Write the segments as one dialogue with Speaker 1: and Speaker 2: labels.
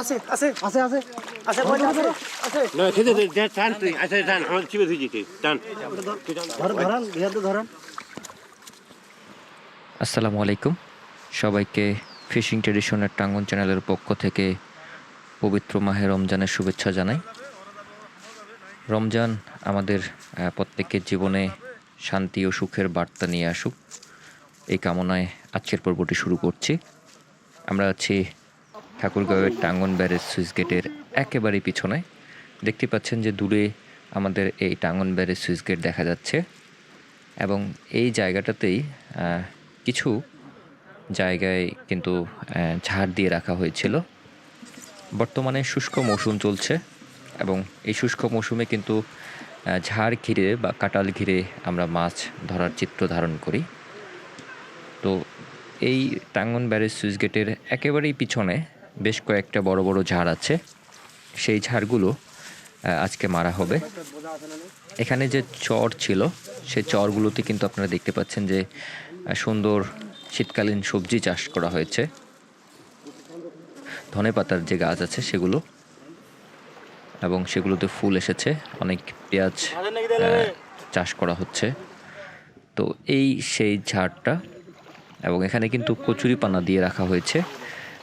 Speaker 1: আছে আছে।
Speaker 2: আসসালামু আলাইকুম। সবাইকে ফিশিং ট্রেডিশনের টাঙ্গন চ্যানেলের পক্ষ থেকে পবিত্র মাহে রমজানের শুভেচ্ছা জানাই। রমজান আমাদের প্রত্যেকের জীবনে শান্তি ও সুখের বার্তা নিয়ে আসুক। এই কামনায় আজকের পর্বটি শুরু করছি। আমরা আছি ঠাকুরগাঁওয়ের টাঙ্গন ব্যারেজ সুইচ গেটের একেবারেই পিছনে। দেখতে পাচ্ছেন যে দূরে আমাদের এই টাঙ্গন ব্যারেজ সুইচ গেট দেখা যাচ্ছে এবং এই জায়গাটাতেই কিছু জায়গায় কিন্তু ঝাড় দিয়ে রাখা হয়েছিল। বর্তমানে শুষ্ক মৌসুম চলছে এবং এই শুষ্ক মৌসুমে কিন্তু ঝাড় ঘিরে বা কাটাল ঘিরে আমরা মাছ ধরার চিত্র ধারণ করি। তো এই টাঙ্গন ব্যারেজ সুইচ গেটের একেবারেই পিছনে বেশ কয়েকটা বড় বড় ঝাড় আছে। সেই ঝাড়গুলো আজকে মারা হবে। এখানে যে চর ছিল, সেই চরগুলোতে কিন্তু আপনারা দেখতে পাচ্ছেন যে সুন্দর শীতকালীন সবজি চাষ করা হয়েছে। ধনে পাতার যে গাছ আছে সেগুলো এবং সেগুলোতে ফুল এসেছে অনেক পেঁয়াজ চাষ করা হচ্ছে। তো এই সেই ঝাড়টা এবং এখানে কিন্তু কচুরি পানা দিয়ে রাখা হয়েছে।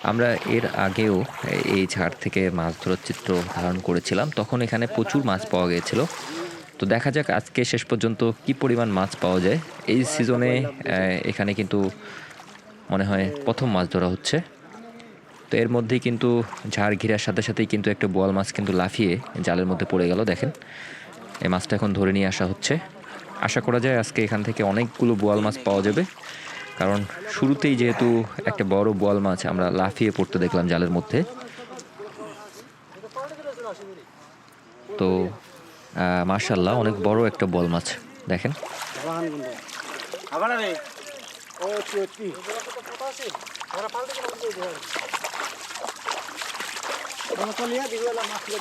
Speaker 2: আমরা এর আগেও এই ঝাড় থেকে মাছ ধরার চিত্র ধারণ করেছিলাম। তখন এখানে প্রচুর মাছ পাওয়া গিয়েছিল। তো দেখা যাক আজকে শেষ পর্যন্ত কি পরিমাণ মাছ পাওয়া যায়। এই সিজনে এখানে কিন্তু মনে হয় প্রথম মাছ ধরা হচ্ছে। তো এর মধ্যেই কিন্তু ঝাড় ঘিরার সাথে সাথেই কিন্তু একটা বোয়াল মাছ কিন্তু লাফিয়ে জালের মধ্যে পড়ে গেল, দেখেন। এই মাছটা এখন ধরে নিয়ে আসা হচ্ছে। আশা করা যায় আজকে এখান থেকে অনেকগুলো বোয়াল মাছ পাওয়া যাবে, কারণ শুরুতেই যেহেতু একটা বড় বোয়াল মাছ আমরা লাফিয়ে পড়তে দেখলাম জালের মধ্যে। তো মার্শাল্লাহ অনেক বড় একটা বল মাছ, দেখেন।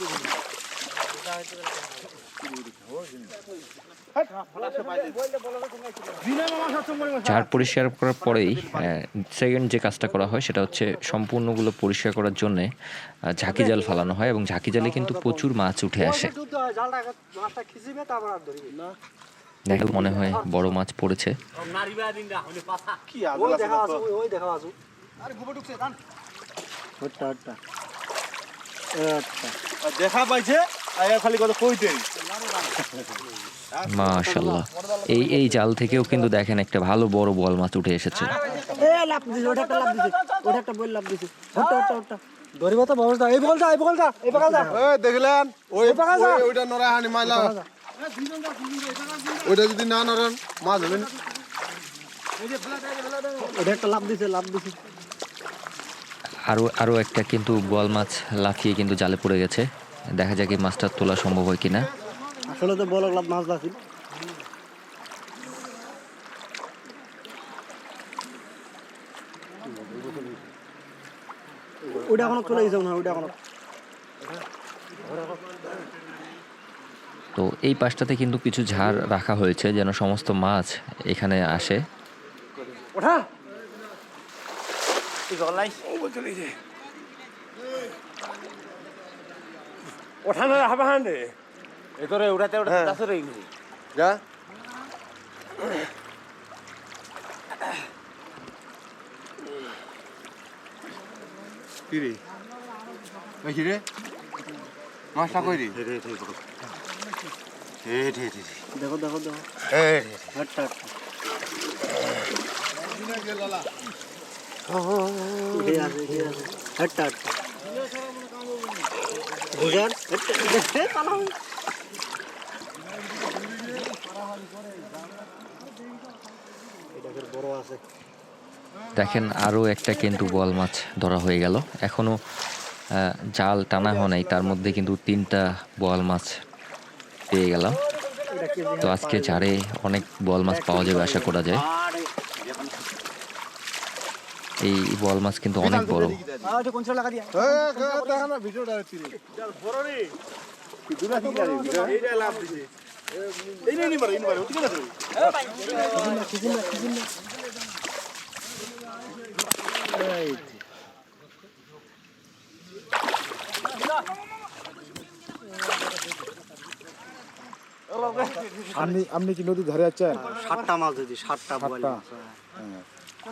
Speaker 1: দিবি
Speaker 2: ঝাড় পরিষ্কার করার পরেই সেকেন্ড যে কাজটা করা হয় সেটা হচ্ছে সম্পূর্ণগুলো পরিষ্কার করার জন্য ঝাঁকি জাল ফালানো হয় এবং ঝাঁকি জালে কিন্তু প্রচুর মাছ উঠে আসে। দেখো মনে হয় বড় মাছ পড়েছে।
Speaker 1: দেখা দেখা আচ্ছা
Speaker 3: দেখা পাইছে খালি কথা কইতে।
Speaker 2: মাশাল্লাহ এই এই জাল থেকেও কিন্তু দেখেন একটা ভালো বড় বল মাছ উঠে এসেছে।
Speaker 1: ধরিব তো এই এই এই
Speaker 3: ওই দেখলেন? ওই ওইটা নড়া হানি মাইলা। ওইটা যদি না নড়ান মাছ হবে না।
Speaker 1: ওটা একটা লাভ দিছে লাভ দিছে।
Speaker 2: আরও আরও একটা কিন্তু বোয়াল মাছ লাফিয়ে কিন্তু জালে পড়ে গেছে। দেখা যাক এই মাছটা তোলা সম্ভব হয় কিনা।
Speaker 1: আসলে তো মাছ ওটা এখনও চলে গেছে না ওটা এখনও।
Speaker 2: তো এই পাশটাতে কিন্তু কিছু ঝাড় রাখা হয়েছে যেন সমস্ত মাছ এখানে আসে।
Speaker 1: ওঠা!
Speaker 3: ওঠানো হাবা হান্ডে
Speaker 4: এতরে উড়াতে উড়াতে দাসরে
Speaker 3: যা। কি রে? ওই কি রে? মাছটা কই রে? এ
Speaker 1: দেখো দেখো দেখো।
Speaker 3: এ
Speaker 1: আসে উঠে আসে হাটটা হাটটা
Speaker 2: দেখেন আরও একটা কিন্তু বোয়াল মাছ ধরা হয়ে গেল। এখনও জাল টানা হয় নাই, তার মধ্যে কিন্তু তিনটা বোয়াল মাছ পেয়ে গেলাম। তো আজকে ঝাড়ে অনেক বোয়াল মাছ পাওয়া যাবে, আশা করা যায় এই বোয়াল মাছ কিন্তু অনেক বড়
Speaker 1: আ এটা কোন ছেলে লাগা দিয়া
Speaker 3: এ দেখা না ভিডিওটা রে বড় রে কি দূরে কি রে
Speaker 4: এইটা লাভ দিছে।
Speaker 5: আপনি আপনি কি নদীর ধারে আছেন?
Speaker 1: সাতটা মাছ ধরেছি সাতটা বল।
Speaker 5: সাতটা।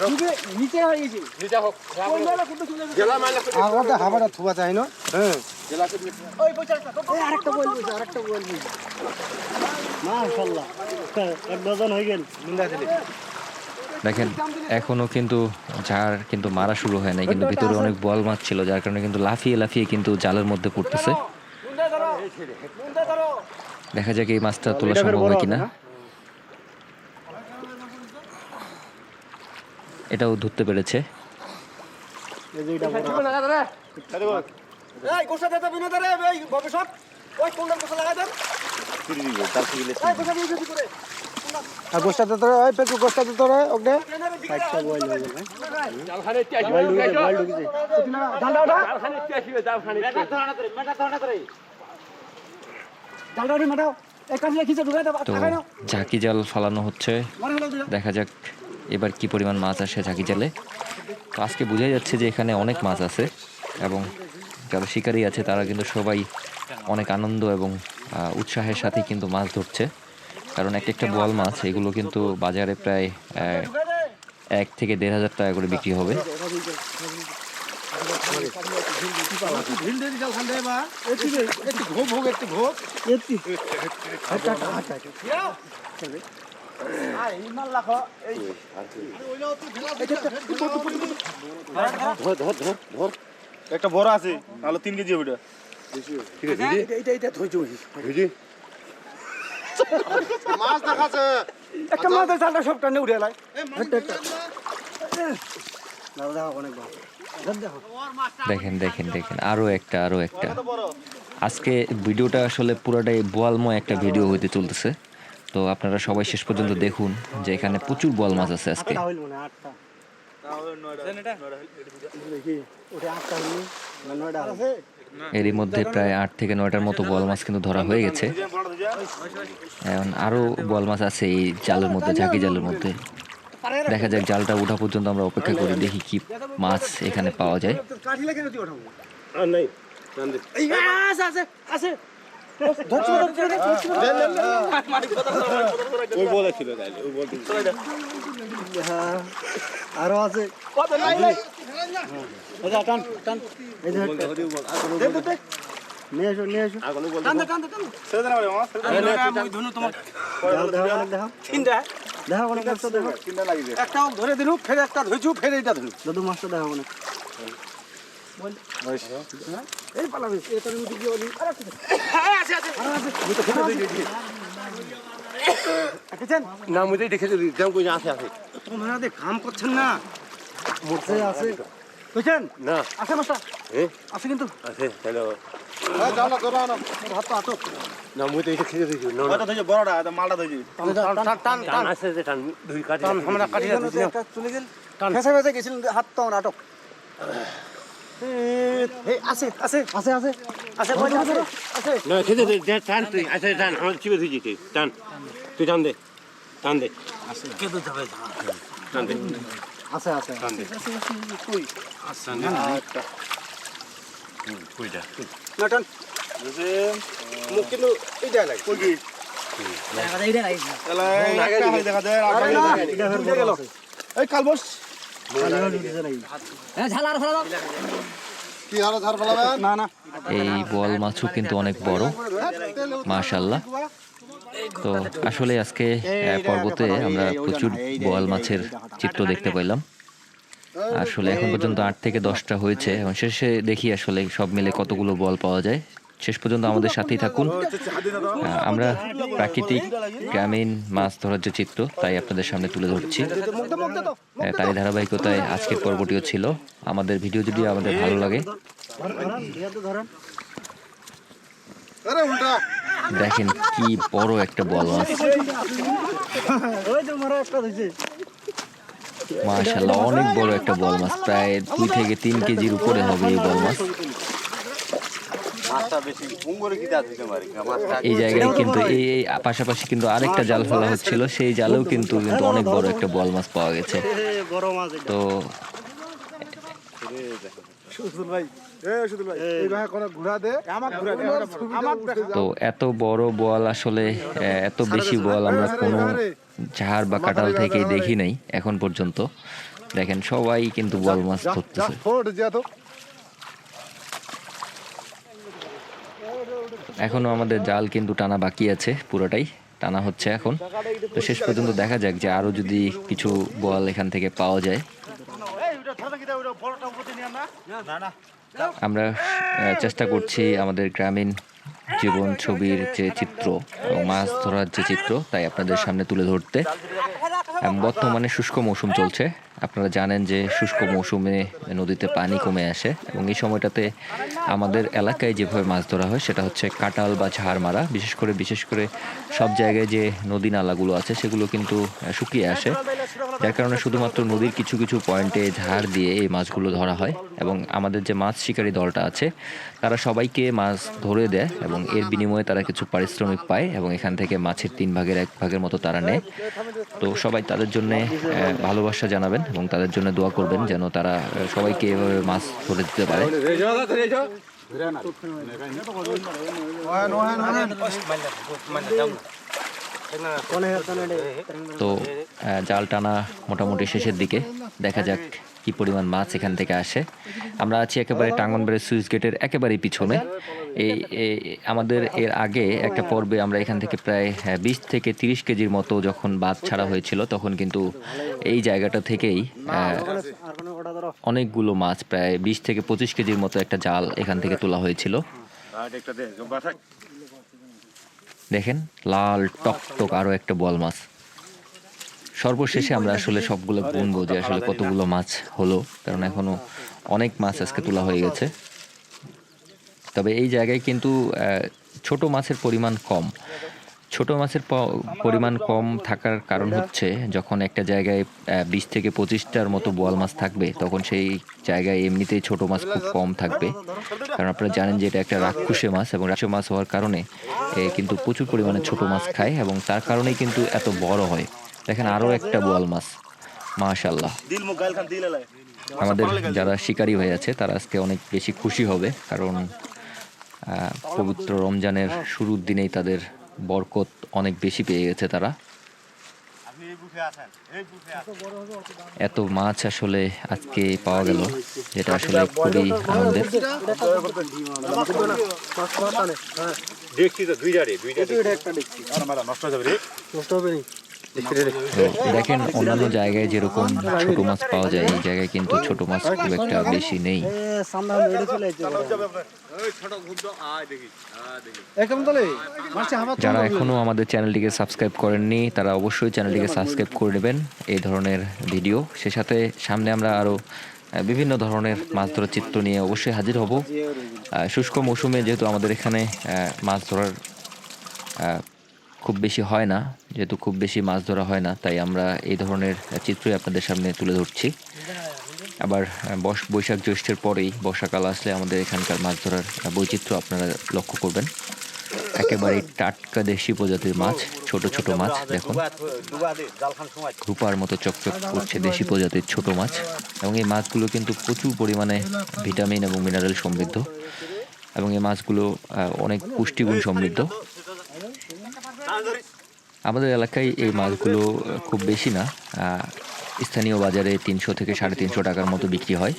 Speaker 1: নি নিচে হয়ে গেছে।
Speaker 5: আগতে হাবাটা থুবা চাই না? হ্যাঁ।
Speaker 1: আরেকটা বল বলছে আরেকটা বল বলছে মাশাআল্লাহ। এক ডজন হয়ে গেল।
Speaker 2: দেখেন এখনও কিন্তু ঝাড় কিন্তু মারা শুরু হয় নাই কিন্তু ভিতরে অনেক বল মাছ ছিল যার কারণে কিন্তু লাফিয়ে লাফিয়ে কিন্তু জালের মধ্যে পড়তেছে। দেখা যাক এই মাছটা তোলা সম্ভব হয় কিনা। এটাও ধরতে পেরেছে।
Speaker 1: এই তো
Speaker 2: ঝাঁকি জাল ফালানো হচ্ছে। দেখা যাক। এবার কি পরিমাণ মাছ আসে ঝাঁকি জালে? তো আজকে বোঝাই যাচ্ছে যে এখানে অনেক মাছ আছে এবং যারা শিকারী আছে তারা কিন্তু সবাই অনেক আনন্দ এবং উৎসাহের সাথে কিন্তু মাছ ধরছে। কারণ একটা একটা বোয়াল মাছ এগুলো কিন্তু বাজারে প্রায় এক থেকে দেড় হাজার টাকা করে বিক্রি হবে।
Speaker 5: একটু একটু বড় আছে তাহলে তিন কেজি হবে
Speaker 1: এটা। এটা ধইছো
Speaker 3: মাছ দেখাছে।
Speaker 1: একটা মাছ চালটা সব টানে উঠে এলাই একটা একটা না। দেখো অনেক ভালো দেখো
Speaker 2: দেখেন দেখেন দেখেন আরও একটা আরও একটা। আজকে ভিডিওটা আসলে পুরোটাই বোয়ালময় একটা ভিডিও হইতে চলতেছে। তো আপনারা সবাই শেষ পর্যন্ত দেখুন যে এখানে প্রচুর বল মাছ আছে আজকে। এরই মধ্যে প্রায় আট থেকে নয়টার মতো বল মাছ কিন্তু ধরা হয়ে গেছে। এখন আরও বল মাছ আছে এই জালের মধ্যে ঝাঁকি জালের মধ্যে। দেখা যাক জালটা ওঠা পর্যন্ত আমরা অপেক্ষা করি দেখি কি মাছ এখানে পাওয়া যায়।
Speaker 4: আর
Speaker 1: আছে। নিয়ে এসো নিয়ে এসো দেখাও দেখাও অনেক একটা দেখো একটা ধরে দিলু একটা ধইছু ফের এইটা ধরু দাদু মাছটা দেখাও অনেক এই পালাবি। তোর মুদি গিয়ে ওলি আরে আছে আছে আছে আমি তো দিই দিই
Speaker 4: না মুই দেখে দিই যেমন কই আছে আছে
Speaker 1: তোমরা দে কাম করছেন না? আছে আছে। বুঝছেন
Speaker 4: না।
Speaker 1: আছে
Speaker 4: এ?
Speaker 1: আছে কিন্তু।
Speaker 4: আছে
Speaker 5: হ্যাঁ যাও না না
Speaker 1: হাত তো হাত
Speaker 4: না মুই তো এটা খেয়ে দিছি না।
Speaker 5: ওটা বড়টা এটা মালটা
Speaker 1: টান টান টান
Speaker 4: টান আছে যে টান দুই কাটি
Speaker 1: টান আমরা কাটি দিছি চলে গেল। ফেসে ফেসে গেছিল হাত তো আটক আছে আছে আছে আছে আছে আছে আছে।
Speaker 4: না খেতে দে দে, টান তুই আছে টান আমার চিবে তুই যেতে টান। তুই টান দে টান দে। কে তো যাবে টান দে।
Speaker 1: আছে আছে
Speaker 4: টান দে। কই আছে না কইটা
Speaker 1: না টান।
Speaker 5: মুখ কিন্তু এইটা লাগে। কই কি দেখা যায় দেখা যায়। এই কালবস।
Speaker 2: এই বোয়াল মাছও কিন্তু অনেক বড় মাশাল্লাহ তো আসলে আজকে পর্বতে আমরা প্রচুর বোয়াল মাছের চিত্র দেখতে পেলাম। আসলে এখন পর্যন্ত আট থেকে দশটা হয়েছে, এবং শেষে দেখি আসলে সব মিলে কতগুলো বল পাওয়া যায়। শেষ পর্যন্ত আমাদের সাথেই থাকুন। আমরা প্রাকৃতিক গ্রামীণ মাছ ধরার যে চিত্র তাই আপনাদের সামনে তুলে ধরছি। তারই ধারাবাহিকতায় আজকের পর্বটিও ছিল। আমাদের ভিডিও যদি আমাদের ভালো লাগে দেখেন কি বড় একটা বল মাছ।
Speaker 1: ওই তো মারা একটা দিছে।
Speaker 2: মাশাল্লাহ অনেক বড় একটা বল মাছ। প্রায় দুই থেকে তিন কেজির উপরে হবে এই বল মাছ
Speaker 3: মাছটা বেশি উঙ্গরে কি দাঁত দিতে পারি মাছটা
Speaker 2: এই জায়গায় কিন্তু এই এই পাশাপাশি কিন্তু আরেকটা জাল ফেলা হচ্ছিল সেই জালেও কিন্তু কিন্তু অনেক বড় একটা বল মাছ পাওয়া গেছে। তো তো এত বড় বল আসলে এত বেশি বল আমরা কোনো ঝাড় বা কাটাল থেকেই দেখি নাই এখন পর্যন্ত। দেখেন সবাই কিন্তু বল মাছ ধরতেছে।
Speaker 3: ফোট যা তো
Speaker 2: এখনও আমাদের জাল কিন্তু টানা বাকি আছে, পুরোটাই টানা হচ্ছে এখন। তো শেষ পর্যন্ত দেখা যাক যে আরও যদি কিছু বল এখান থেকে পাওয়া যায়। আমরা চেষ্টা করছি আমাদের গ্রামীণ জীবন ছবির যে চিত্র এবং মাছ ধরার যে চিত্র, তাই আপনাদের সামনে তুলে ধরতে। বর্তমানে শুষ্ক মৌসুম চলছে। আপনারা জানেন যে শুষ্ক মৌসুমে নদীতে পানি কমে আসে এবং এই সময়টাতে আমাদের এলাকায় যেভাবে মাছ ধরা হয়, সেটা হচ্ছে কাটাল বা ঝাড় মারা। বিশেষ করে বিশেষ করে সব জায়গায় যে নদী নালাগুলো আছে, সেগুলো কিন্তু শুকিয়ে আসে। যার কারণে শুধুমাত্র নদীর কিছু কিছু পয়েন্টে ঝাড় দিয়ে এই মাছগুলো ধরা হয় এবং আমাদের যে মাছ শিকারী দলটা আছে, তারা সবাইকে মাছ ধরে দেয় এবং এর বিনিময়ে তারা কিছু পারিশ্রমিক পায় এবং এখান থেকে মাছের তিন ভাগের এক ভাগের মতো তারা নেয়। তো সবাই তাদের জন্য ভালোবাসা জানাবেন এবং তাদের জন্য দোয়া করবেন যেন তারা সবাইকে এভাবে মাছ ধরে দিতে পারে। তো জাল টানা মোটামুটি শেষের দিকে দেখা যাক কি পরিমাণ মাছ এখান থেকে আসে। আমরা আছি একেবারে টাঙ্গনবাড়ির সুইচ গেটের একেবারেই পিছনে। এই আমাদের এর আগে একটা পর্বে আমরা এখান থেকে প্রায় বিশ থেকে তিরিশ কেজির মতো যখন বাদ ছাড়া হয়েছিল, তখন কিন্তু এই জায়গাটা থেকেই
Speaker 1: ধরো
Speaker 2: অনেকগুলো মাছ প্রায় বিশ থেকে পঁচিশ কেজির মতো একটা জাল এখান থেকে তোলা হয়েছিল। দেখেন, লাল টক টক আরও একটা বল মাছ। সর্বশেষে আমরা আসলে সবগুলো গুনবো যে আসলে কতগুলো মাছ হলো কারণ এখনও অনেক মাছ আজকে তোলা হয়ে গেছে। তবে এই জায়গায় কিন্তু ছোট মাছের পরিমাণ কম। ছোট মাছের পরিমাণ কম থাকার কারণ হচ্ছে যখন একটা জায়গায় বিশ থেকে পঁচিশটার মতো বোয়াল মাছ থাকবে তখন সেই জায়গায় এমনিতেই ছোট মাছ খুব কম থাকবে। কারণ আপনারা জানেন যে এটা একটা রাক্ষসে মাছ এবং রাক্ষসে মাছ হওয়ার কারণে এ কিন্তু প্রচুর পরিমাণে ছোট মাছ খায় এবং তার কারণেই কিন্তু এত বড় হয়। দেখেন আরও একটা বোয়াল মাছ। মাশাল্লাহ
Speaker 5: দিল মোবাইল খান দিল লাই
Speaker 2: আমাদের যারা শিকারী হয়ে আছে তারা আজকে অনেক বেশি খুশি হবে কারণ আহ, পবিত্র রমজানের শুরুর দিনেই তাদের বরকত অনেক বেশি পেয়ে গেছে তারা।
Speaker 5: আপনি এই বুকে আছেন এই বুকে আছেন
Speaker 2: এত মাছ আসলে আজকে পাওয়া গেল যেটা আসলে খুবই আনন্দের।
Speaker 4: দেখছি তো দুইটা রে দুইটা
Speaker 1: এই তো এটা একটা দেখছি।
Speaker 5: আর মারা নষ্ট রে
Speaker 1: নষ্ট হবে নি?
Speaker 2: দেখেন অন্যান্য জায়গায় যেরকম ছোট মাছ পাওয়া যায়, এই জায়গায় কিন্তু ছোট মাছ খুব একটা বেশি নেই। যারা এখনও আমাদের চ্যানেলটিকে সাবস্ক্রাইব করেননি, তারা অবশ্যই চ্যানেলটিকে সাবস্ক্রাইব করে নেবেন এই ধরনের ভিডিও। সে সাথে সামনে আমরা আরও বিভিন্ন ধরনের মাছ ধরার চিত্র নিয়ে অবশ্যই হাজির হব। শুষ্ক মৌসুমে যেহেতু আমাদের এখানে মাছ ধরার খুব বেশি হয় না, যেহেতু খুব বেশি মাছ ধরা হয় না, তাই আমরা এই ধরনের চিত্রই আপনাদের সামনে তুলে ধরছি। আবার বস, বৈশাখ জ্যৈষ্ঠের পরেই বর্ষাকাল আসলে আমাদের এখানকার মাছ ধরার বৈচিত্র্য আপনারা লক্ষ্য করবেন। একেবারেই টাটকা দেশি প্রজাতির মাছ, ছোট ছোট মাছ, দেখুন। রূপার মতো চকচক করছে দেশি প্রজাতির ছোট মাছ, এবং এই মাছগুলো কিন্তু প্রচুর পরিমাণে ভিটামিন এবং মিনারেল সমৃদ্ধ। এবং এই মাছগুলো অনেক পুষ্টিগুণ সমৃদ্ধ। আমাদের এলাকায় এই মাছগুলো খুব বেশি না। স্থানীয় বাজারে তিনশো থেকে সাড়ে তিনশো টাকার মতো বিক্রি হয়।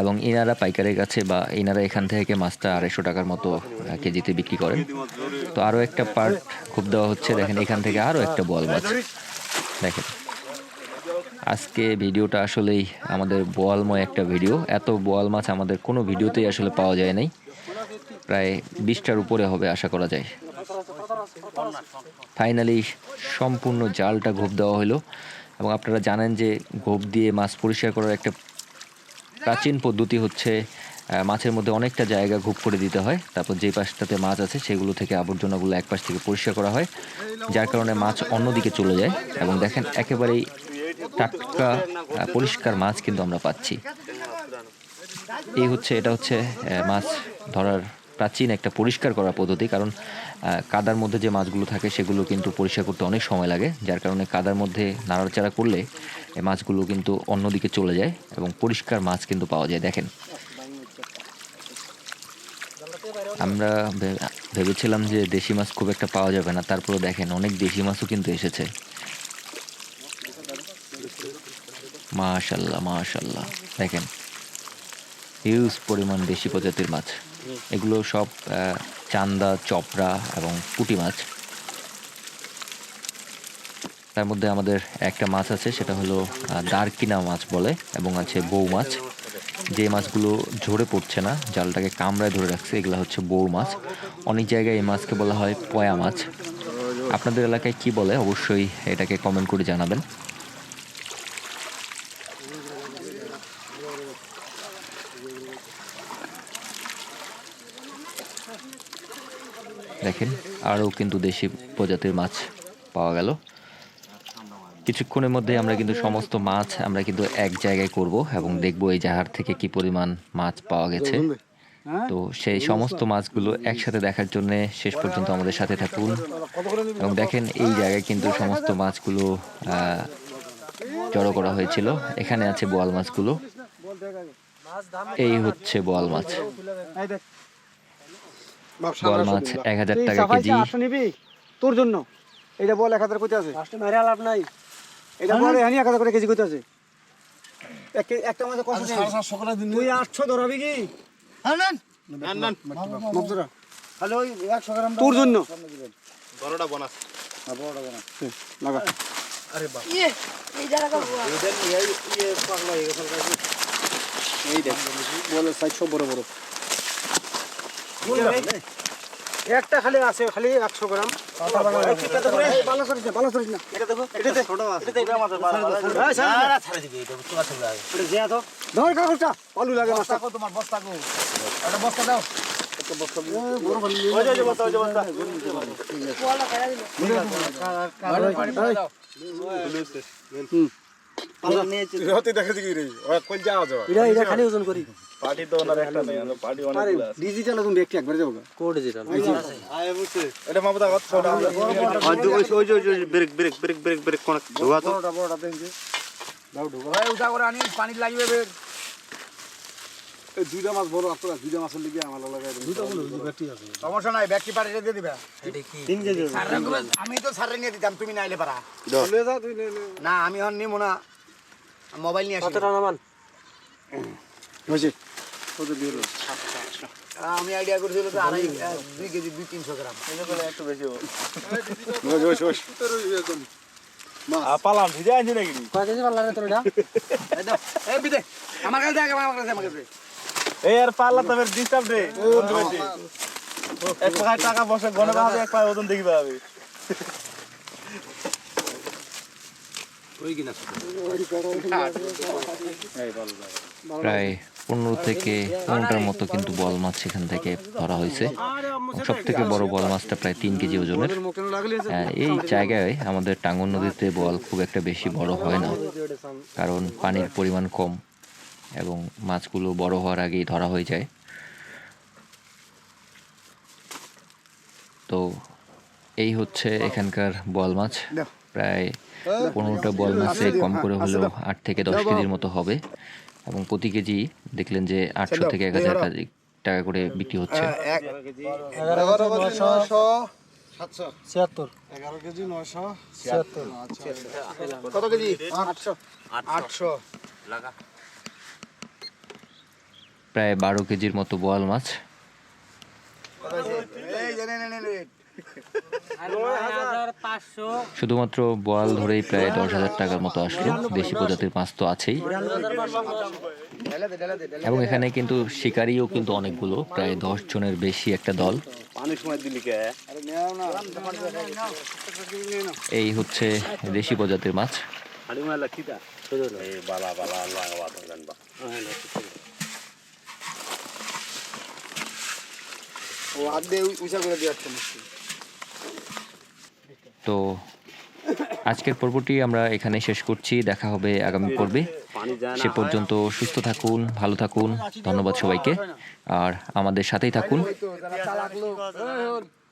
Speaker 2: এবং এনারা পাইকারের কাছে বা এনারা এখান থেকে মাছটা আড়াইশো টাকার মতো কেজিতে বিক্রি করেন। তো আরও একটা পার্ট খুব দেওয়া হচ্ছে। দেখেন, এখান থেকে আরও একটা বল মাছ। দেখেন। আজকে ভিডিওটা আসলেই আমাদের বোয়ালময় একটা ভিডিও। এত বোয়াল মাছ আমাদের কোনো ভিডিওতেই আসলে পাওয়া যায় নাই। প্রায় বিশটার উপরে হবে, আশা করা যায়। ফাইনালি সম্পূর্ণ জালটা ঘোপ দেওয়া হলো। এবং আপনারা জানেন যে ঘোপ দিয়ে মাছ পরিষ্কার করার একটা প্রাচীন পদ্ধতি হচ্ছে মাছের মধ্যে অনেকটা জায়গা ঘুপ করে দিতে হয়। তারপর যে পাশটাতে মাছ আছে, সেগুলো থেকে আবর্জনাগুলো এক পাশ থেকে পরিষ্কার করা হয়, যার কারণে মাছ অন্যদিকে চলে যায়। এবং দেখেন, একেবারেই টাটকা পরিষ্কার মাছ কিন্তু আমরা পাচ্ছি। এই হচ্ছে, এটা হচ্ছে মাছ ধরার প্রাচীন একটা পরিষ্কার করার পদ্ধতি, কারণ কাদার মধ্যে যে মাছগুলো থাকে সেগুলো কিন্তু পরিষ্কার করতে অনেক সময় লাগে, যার কারণে কাদার মধ্যে নাড়াচাড়া করলে এই মাছগুলো কিন্তু অন্যদিকে চলে যায় এবং পরিষ্কার মাছ কিন্তু পাওয়া যায়। দেখেন, আমরা ভেবেছিলাম যে দেশি মাছ খুব একটা পাওয়া যাবে না তারপরে দেখেন অনেক দেশি মাছও কিন্তু এসেছে। মাশাল্লাহ মাশাল্লাহ, দেখেন, হিউজ পরিমাণ দেশি প্রজাতির মাছ। এগুলো সব চান্দা, চপড়া এবং পুঁটি মাছ। তার মধ্যে আমাদের একটা মাছ আছে, সেটা হলো দারকিনা মাছ বলে, এবং আছে বউ মাছ। যে মাছগুলো ঝরে পড়ছে না, জালটাকে কামড়ায় ধরে রাখছে, এগুলো হচ্ছে বউ মাছ। অনেক জায়গায় এই মাছকে বলা হয় পয়া মাছ। আপনাদের এলাকায় কি বলে, অবশ্যই এটাকে কমেন্ট করে জানাবেন। দেখেন। আরও কিন্তু দেশি প্রজাতির মাছ পাওয়া গেল। কিছুক্ষণের মধ্যে আমরা কিন্তু সমস্ত মাছ আমরা কিন্তু এক জায়গায় করব এবং দেখব এই জাহার থেকে কি পরিমাণ মাছ পাওয়া গেছে। তো সেই সমস্ত মাছগুলো একসাথে দেখার জন্য শেষ পর্যন্ত আমাদের সাথে থাকুন। এবং দেখেন, এই জায়গায় কিন্তু সমস্ত মাছগুলো জড়ো করা হয়েছিল। এখানে আছে বোয়াল মাছগুলো। এই হচ্ছে বোয়াল মাছ। বোয়াল মাছ এক হাজার টাকা কেজি।
Speaker 1: আটশো নিবি? তোর জন্য। এটা বল এক হাজার কোথায় আছে। আটশো মেরে লাভ নাই। এটা বল এখানে এক হাজার করে কেজি কোথায় আছে। একটা মাঝে কত তুই আটশো ধরাবি কি? মগজরা হ্যালো ওই একশো গ্রাম তোর জন্য।
Speaker 5: বড়টা বোনাস।
Speaker 1: লাগা।
Speaker 6: ইয়ে এই জায়গা জায়গাটা
Speaker 1: এই দেখ বলের সাইজ সব বড় বড়। একটা খালি আছে খালি একশো গ্রাম ধর কাগজটা আলু লাগে মাছটা
Speaker 5: তোমার বস্তা একটা বস্তা দাও
Speaker 6: পোয়ালা খাইয়া দিল
Speaker 5: হতে দেখে কি রে। ওরা কই যাও যাও।
Speaker 1: এটা এটা খালি ওজন করি।
Speaker 5: পার্টি তো ওনার একটা নেই আমরা পার্টি অনেক
Speaker 1: আরে ডিজিটাল তুমি একটু একবার যাও কো ডিজিটাল
Speaker 5: এটা মাপদা কত ছোট?
Speaker 3: ওই ওই ওই break break break break break কোন ধোয়া তো।
Speaker 1: বড়টা বড়টা দেন যে দাও ঢোকা।
Speaker 5: ভাই উঠা করে আনি পানি লাগিবে বের।
Speaker 1: এই দুইটা মাছ বড় আপনারা দুইটা মাছের লিগে আমার লাগাই দুইটা বলো ব্যাটি আছে।
Speaker 5: সমস্যা নাই ব্যাগটি পাঠিয়ে দিয়ে দিবা।
Speaker 1: তিন কেজি
Speaker 5: আমি তো নিয়ে দিতাম তুমি নাইলে পারা। না আমি হন নিমো না। মোবাইল নিয়ে আসি
Speaker 1: কত টাকা মান হয়েছে কত দিয়ে
Speaker 5: আমি আইডিয়া করেছিল তো আড়াই দুই কেজি দুই তিনশো গ্রাম। একটু বেশি
Speaker 1: বস বস বস।
Speaker 5: পালাম ভিজে আনছি নাকি?
Speaker 1: কয় কেজি পাল্লা তোর এটা?
Speaker 5: এই বিদে আমার কাছে দেখ আমার কাছে আমার কাছে।
Speaker 7: এই আর পাল্লা তবে ডিস্টার্ব রে। এক টাকা বসে গণনা হবে এক পায়ে ওজন
Speaker 2: প্রায় পনেরো থেকে পনেরোটার মতো কিন্তু বল মাছ সেখান থেকে ধরা হয়েছে। সব থেকে বড় বল মাছটা প্রায় তিন কেজি ওজনের। এই জায়গায় আমাদের টাঙ্গন নদীতে বল খুব একটা বেশি বড় হয় না, কারণ পানির পরিমাণ কম এবং মাছগুলো বড় হওয়ার আগেই ধরা হয়ে যায়। তো এই হচ্ছে এখানকার বল মাছ। প্রায় পনেরোটা বল মাছে কম করে হলেও আট থেকে দশ কেজির মতো হবে। এবং প্রতি কেজি দেখলেন যে আটশো থেকে এক হাজার টাকা করে বিক্রি হচ্ছে। প্রায় বারো কেজির মতো বোয়াল মাছ।
Speaker 5: এই যে নে নে নে নে।
Speaker 2: শুধুমাত্র বোয়াল ধরেই প্রায় দশ হাজার টাকার মতো আসলো। দেশি প্রজাতির মাছ তো আছেই। এবং এখানে কিন্তু শিকারিও কিন্তু অনেকগুলো প্রায় দশ জনের বেশি একটা দল। এই হচ্ছে দেশি প্রজাতির মাছ।
Speaker 5: ও দিয়ে উঁচা করে দিয়ে আসছে
Speaker 2: তো আজকের পর্বটি আমরা এখানে শেষ করছি। দেখা হবে আগামী পর্বে। সে পর্যন্ত সুস্থ থাকুন, ভালো থাকুন। ধন্যবাদ সবাইকে। আর আমাদের সাথেই থাকুন।